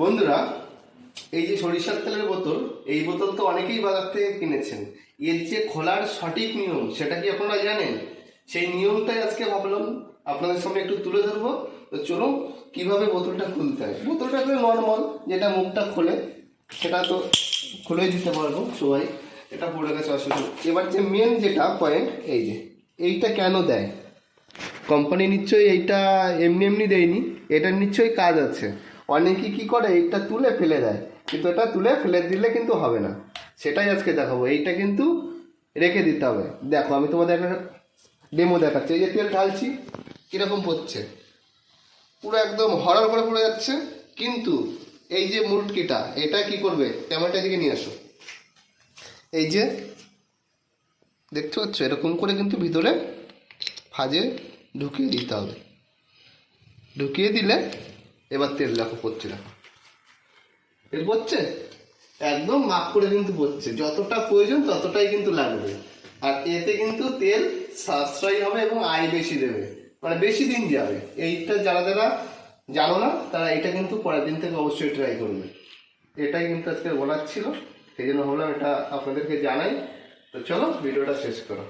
বন্ধুরা, এই যে সরিষার তেলের বোতল, এই বোতল তো অনেকেই বাজার থেকে কিনেছেন। এর যে খোলার সঠিক নিয়ম, সেটা কি আপনারা জানেন? সেই নিয়মটাই আজকে ভাবলাম আপনাদের সামনে একটু তুলে ধরবো। তো চলুন, কীভাবে বোতলটা খুলতে হয়? বোতলটা একটু নর্মাল, যেটা মুখটা খোলে, সেটা তো খুলে দিতে পারব, সবাই। এটা পড়ে গেছে অসুবিধা এবার যে মেন যেটা পয়েন্ট এই যে, এইটা কেন দেয়? কোম্পানি নিশ্চয়ই এইটা এমনি এমনি দেয়নি, এটার নিশ্চয়ই কাজ আছে। অনেকে কি করে, এইটা তুলে ফেলে দেয়। কিন্তু এটা তুলে ফেলে দিলে কিন্তু হবে না। সেটাই আজকে দেখাবো। এইটা কিন্তু রেখে দিতে হবে। দেখো, আমি তোমাদের একটা ডেমো দেখাচ্ছি। এই যে তেল ঢালছি, কীরকম পড়ছে পুরো একদম হরার করে পড়ে যাচ্ছে। কিন্তু এই যে মুটকিটা এটা কি করবে? ক্যামেরাটা দিকে নিয়ে আসো। এই যে, দেখতে পাচ্ছ? এরকম করে কিন্তু ভিতরে ভাজে ঢুকিয়ে দিতে হবে। ঢুকিয়ে দিলে এবার তেল দেখো পড়ছে, দেখো। তেল পড়ছে? একদম মাপ করে কিন্তু পড়ছে। যতটা প্রয়োজন ততটাই কিন্তু লাগবে। আর এতে কিন্তু তেল সাশ্রয়ী হবে এবং আয় বেশি দেবে। মানে বেশি দিন যাবে। এইটা যারা যারা জানো না, তারা এটা কিন্তু পরের দিন থেকে অবশ্যই ট্রাই করবে। এটাই কিন্তু আজকে বলার ছিল। সেই জন্য ভাবলাম এটা আপনাদেরকে জানাই। তো চলো, ভিডিওটা শেষ করো।